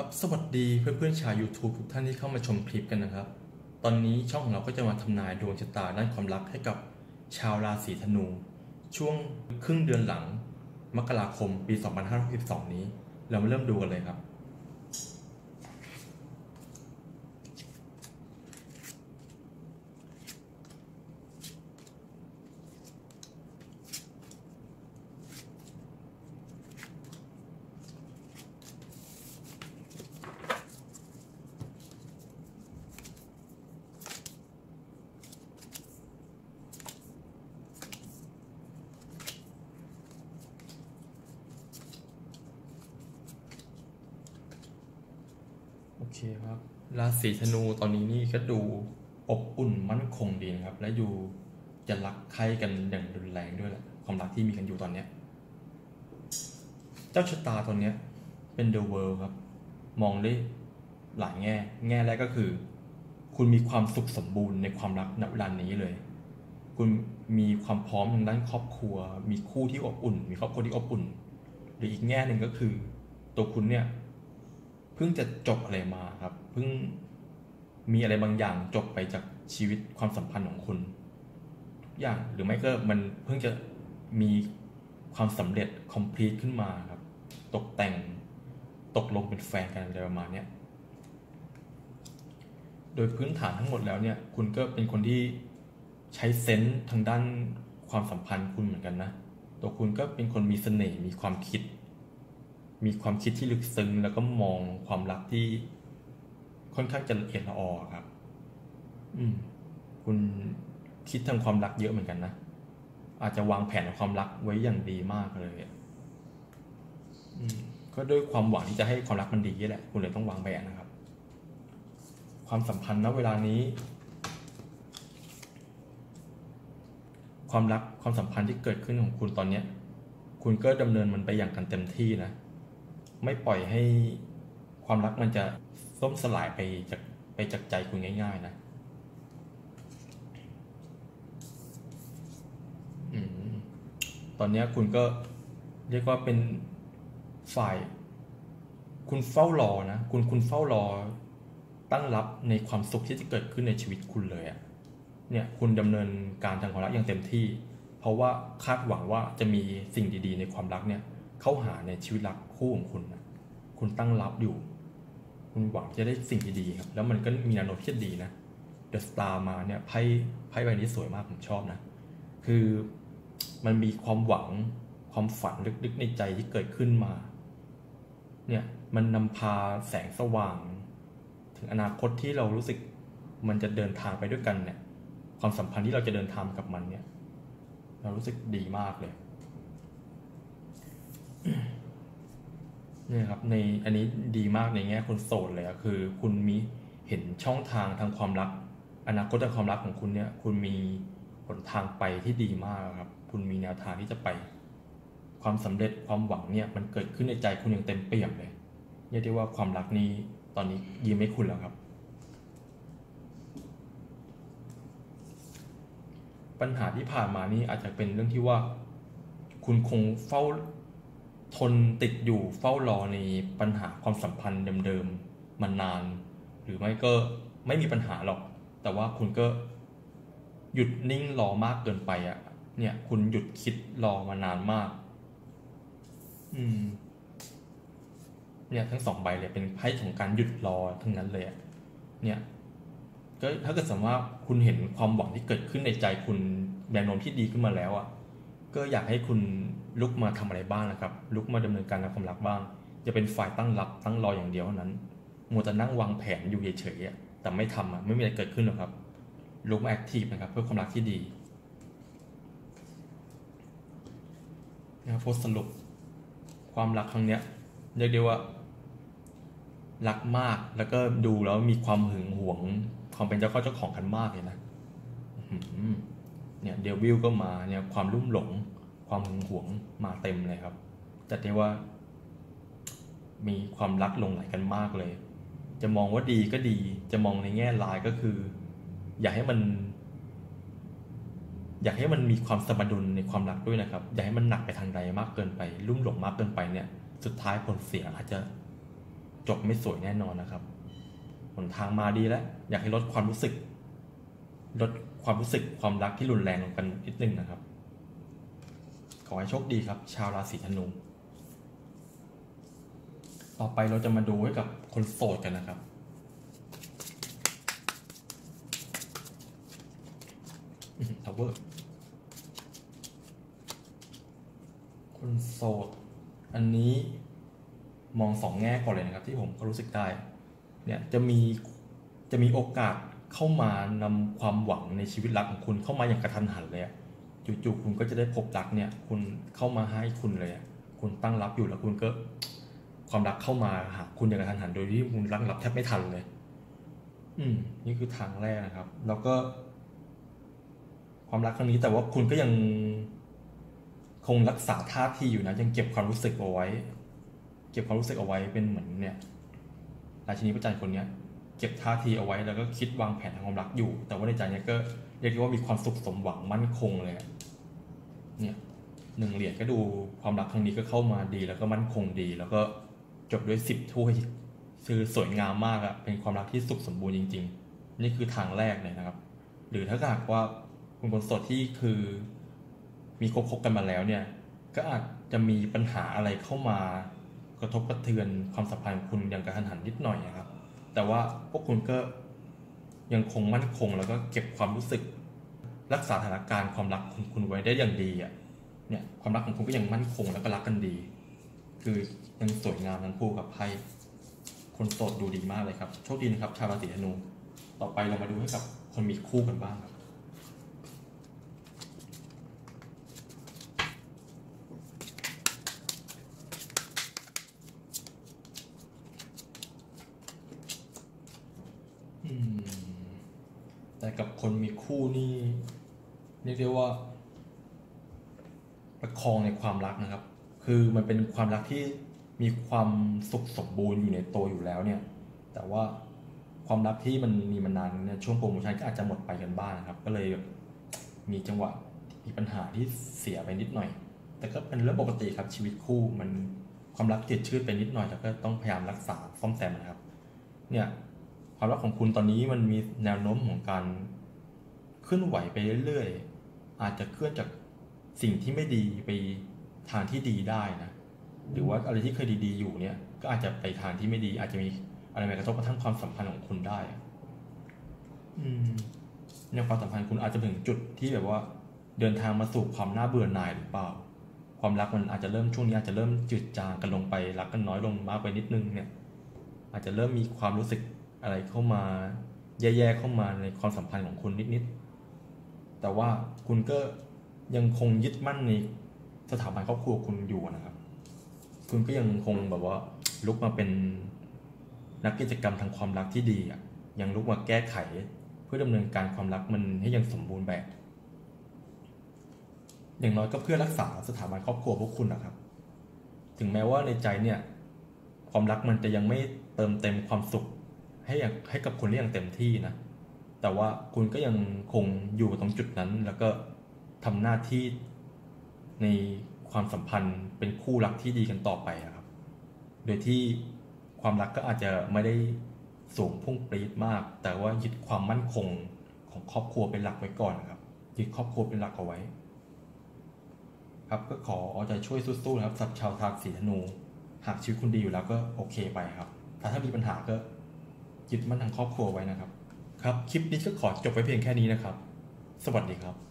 ครับสวัสดีเพื่อนๆชาว YouTube ทุกท่านที่เข้ามาชมคลิปกันนะครับ ตอนนี้ช่องของเราก็จะมาทำนายดวงชะตาด้านความรักให้กับชาวราศีธนู ช่วงครึ่งเดือนหลัง มกราคมปี 2562 นี้ เรามาเริ่มดูกันเลยครับ เคครับราศีธนูตอนนี้นี่ก็ดูอบอุ่นมั่นคงดีนะครับ และอยู่จะรักใครกันอย่างรุนแรงด้วยแหละความรักที่มีกันอยู่ตอนเนี้ยเจ้าชะตาตอนเนี้ยเป็น the world ครับ มองได้หลายแง่ แง่แรกก็คือ คุณมีความสุขสมบูรณ์ในความรักณเวลานี้เลย คุณมีความพร้อมทางด้านครอบครัว มีคู่ที่อบอุ่น มีครอบครัวที่อบอุ่น หรืออีกแง่หนึ่งก็คือ ตัวคุณเนี่ย พิ่งจะจบอะไรมาครับ เพิ่งมีอะไรบางอย่างจบไปจากชีวิตความสัมพันธ์ของคุณทุกอย่างหรือไม่ก็มันเพิ่งจะมีความสำเร็จ complete ขึ้นมาครับ ตกแต่งตกลงเป็นแฟนกันอะไรประมาณเนี้ยโดยพื้นฐานทั้งหมดแล้วเนี่ย คุณก็เป็นคนที่ใช้เซนส์ทางด้านความสัมพันธ์คุณเหมือนกันนะ ตัวคุณก็เป็นคนมีเสน่ห์มีความคิด มีความคิดที่ลึกซึ้งแล้วก็มองความรักที่ค่อนข้างจะละเอียดละออครับ อืม คุณคิดทางความรักเยอะเหมือนกันนะ อาจจะวางแผนความรักไว้อย่างดีมากเลยอืมก็ด้วยความหวังที่จะให้ความรักมันดีนี่แหละ คุณเลยต้องวางแผนนะครับ ความสัมพันธ์ณเวลานี้ ความรักความสัมพันธ์ที่เกิดขึ้นของคุณตอนเนี้ย คุณก็ดำเนินมันไปอย่างกันเต็มที่นะ ไม่ปล่อยให้ความรักมันจะส้มสลายไปจากไปจากใจคุณง่าย ๆ นะอตอนนี้คุณก็เรียกว่าเป็นฝ่าย คุณเฝ้ารอนะ คุณคุณเฝ้ารอตั้งรับในความสุขที่จะเกิดขึ้นในชีวิตคุณเลยอะเนี่ยคุณดำเนินการทางความรักอย่างเต็มที่ เพราะว่าคาดหวังว่าจะมีสิ่งดีๆ ในความรักเนี่ย เข้าหาในชีวิตรักคู่ของคุณนะคุณตั้งรับอยู่ คุณหวังจะได้สิ่งดีๆครับ แล้วมันก็มีแนวโน้มที่จะดีนะเดอะสตาร์มาเนี่ยไพ่ไพ่ใบนี้สวยมากผมชอบนะ คือมันมีความหวังความฝันลึกๆในใจที่เกิดขึ้นมา เนี่ยมันนำพาแสงสว่าง ถึงอนาคตที่เรารู้สึกมันจะเดินทางไปด้วยกันเนี่ย ความสัมพันธ์ที่เราจะเดินทางกับมันเนี่ย เรารู้สึกดีมากเลย เนี่ยครับในอันนี้ดีมากในแง่คนโสดเลยอะคือ คุณมีเห็นช่องทางทางความรัก อนาคตทางความรักของคุณเนี่ย คุณมีหนทางไปที่ดีมากครับ คุณมีแนวทางที่จะไป ความสำเร็จความหวังเนี่ย มันเกิดขึ้นในใจคุณอย่างเต็มเปี่ยมเลยเรียกได้ว่าความรักนี้ตอนนี้ยิ้มให้คุณแล้วครับ ปัญหาที่ผ่านมานี่อาจจะเป็นเรื่องที่ว่า คุณคงเฝ้า ทนติดอยู่เฝ้ารอในปัญหาความสัมพันธ์เดิมๆมานาน หรือไม่ก็ไม่มีปัญหาหรอก แต่ว่าคุณก็หยุดนิ่งรอมากเกินไปอะ่ะ เนี่ยคุณหยุดคิดรอมานานมาก อืม เนี่ยทั้งสองใบเลยเป็นไพ่ของการหยุดรอทั้งนั้นเลยอะเนี่ย ก็ถ้าเกิดสมมติว่าคุณเห็นความหวังที่เกิดขึ้นในใจคุณแนวโน้มที่ดีขึ้นมาแล้วอะ่ะ ก็อยากให้คุณลุกมาทำอะไรบ้างนะครับ ลุกมาดำเนินการในความรักบ้างจะเป็นฝ่ายตั้งรับตั้งรออย่างเดียวเท่านั้นมัวแต่นั่งวางแผนอยู่เฉยๆแต่ไม่ทำอะไม่มีอะไรเกิดขึ้นหรอกครับลุกมาแอคทีฟนะครับ เพื่อความรักที่ดีนะครับโพสสรุปความรักครั้งเนี้ยเรียกได้ว่ารักมากแล้วก็ดูแล้วมีความหึงหวง ความเป็นเจ้าข้าเจ้าของกันมากเลยนะ เนี่ยเดวิลก็มาเนี่ยความรุ่มหลง ความหึงหวงมาเต็มเลยครับ แต่ได้ว่า มีความรักลงไหลกันมากเลย จะมองว่าดีก็ดี จะมองในแง่ร้ายก็คือ อยากให้มัน อยากให้มันมีความสมดุลในความรักด้วยนะครับ อย่าให้มันหนักไปทางใดมากเกินไป รุ่มหลงมากเกินไปเนี่ย สุดท้ายผลเสียอาจจะจบไม่สวยแน่นอนนะครับหนทางมาดีแล้ว อยากให้ลดความรู้สึก ลดความรู้สึกความรักที่รุนแรงลงกันนิดนึงนะครับ ขอให้โชคดีครับ ชาวราศีธนู ต่อไปเราจะมาดูให้กับคนโสดกันนะครับ ทาวเวอร์ คนโสด อันนี้มองสองแง่ก่อนเลยนะครับ ที่ผมก็รู้สึกได้ เนี่ยจะมีจะมีโอกาส เข้ามานำความหวังในชีวิตรักของคุณเข้ามาอย่างกระทันหันเลยจู่ๆคุณก็จะได้พบรักเนี่ย คุณเข้ามาให้คุณเลยคุณตั้งรับอยู่แล้วคุณก็ ความรักเข้ามาหาคุณอย่างกระทันหันโดยที่คุณรักรับแทบไม่ทันเลย อืม นี่คือทางแรกนะครับ แล้วก็ ความรักครั้งนี้แต่ว่าคุณก็ยังคงรักษาท่าทีอยู่นะยังเก็บความรู้สึกเอาไว้ เก็บความรู้สึกเอาไว้เป็นเหมือนเนี่ยราชินีพระจันทร์คนเนี้ย เก็บท่าทีเอาไว้แล้วก็คิดวางแผนทางความรักอยู่ แต่ว่าในใจเนี้ยก็เรียกว่ามีความสุขสมหวังมั่นคงเลยเนี่ยหนึ่งเหรียญก็ดูความรักครั้งนี้ก็เข้ามาดีแล้วก็มั่นคงดี แล้วก็จบด้วยสิบถ้วยคือสวยงามมากอะเป็นความรักที่สุขสมบูรณ์จริง ๆ นี่คือทางแรกเลยนะครับ หรือถ้าหากว่าคุณคนสดที่คือ มีคบคบกันมาแล้วเนี่ย ก็อาจจะมีปัญหาอะไรเข้ามากระทบกระเทือนความสัมพันธ์คุณอย่างกระทันหันนิดหน่อยนะครับ แต่ว่าพวกคุณก็ยังคงมั่นคงแล้วก็เก็บความรู้สึก รักษาสถานการณ์ความรักของคุณไว้ได้อย่างดีอะเนี่ยความรักของคุณก็ยังมั่นคงแล้วก็รักกันดี คือยังสวยงามทั้งคู่กับไพ่คนโสดดูดีมากเลยครับโชคดีนะครับชาวราศีธนูต่อไปเรามาดูให้กับคนมีคู่กันบ้างครับแต่กับ คู่นี่เรียกได้ว่า ประคองในความรักนะครับ คือมันเป็นความรักที่มีความสุขสมบูรณ์อยู่ในตัวอยู่แล้วเนี่ย แต่ว่าความรักที่มันมีมานานเนี่ยช่วงโปรโมชั่นก็อาจจะหมดไปกันบ้างครับ ก็เลยมีจังหวะมีปัญหาที่เสียไปนิดหน่อย แต่ก็เป็นเรื่องปกติครับชีวิตคู่มันความรักจืดชืดไปนิดหน่อยแต่ก็ต้องพยายามรักษาซ่อมแซมนะครับ เนี่ยความรักของคุณตอนนี้มันมีแนวโน้มของการ เคลื่อนไหวไปเรื่อยๆ อาจจะเคลื่อนจากสิ่งที่ไม่ดีไปทางที่ดีได้นะหรือว่าอะไรที่เคยดีๆอยู่เนี่ย ก็อาจจะไปทางที่ไม่ดี อาจจะมีอะไรมากระทบกระทั่งความสัมพันธ์ของคุณได้อืมในความสัมพันธ์คุณอาจจะถึงจุดที่แบบว่า เดินทางมาสู่ความน่าเบื่อหน่ายหรือเปล่า ความรักมันอาจจะเริ่มช่วงนี้อาจจะเริ่มจืดจางกันลงไปรักกันน้อยลงมากไปนิดนึงเนี่ย อาจจะเริ่มมีความรู้สึกอะไรเข้ามา แย่ๆเข้ามาในความสัมพันธ์ของคุณนิดๆ แต่ว่าคุณก็ยังคงยึดมั่นในสถาบันครอบครัวคุณอยู่นะครับ คุณก็ยังคงแบบว่าลุกมาเป็นนักกิจกรรมทางความรักที่ดีอะยังลุกมาแก้ไขเพื่อดำเนินการความรักมันให้ยังสมบูรณ์แบบ อย่างน้อยก็เพื่อรักษาสถาบันครอบครัวพวกคุณนะครับ ถึงแม้ว่าในใจเนี่ย ความรักมันจะยังไม่เติมเต็มความสุข ให้ให้กับคุณได้อย่างเต็มที่นะ แต่ว่าคุณก็ยังคงอยู่ตรงจุดนั้น แล้วก็ทำหน้าที่ในความสัมพันธ์เป็นคู่รักที่ดีกันต่อไปครับ โดยที่ความรักก็อาจจะไม่ได้สูงพุ่งปรีดมาก แต่ว่ายึดความมั่นคงของครอบครัวเป็นหลักไว้ก่อนครับ ยึดครอบครัวเป็นหลักเอาไว้ ครับก็ขอเอาใจช่วยสู้ๆนะครับสับชาวทางสีธนู หากชีวิตคุณดีอยู่แล้วก็โอเคไปครับถ้าถ้ามีปัญหาก็ยึดมั่นทางครอบครัวไว้นะครับ ครับ คลิปนี้ก็ขอจบไว้เพียงแค่นี้นะครับ สวัสดีครับ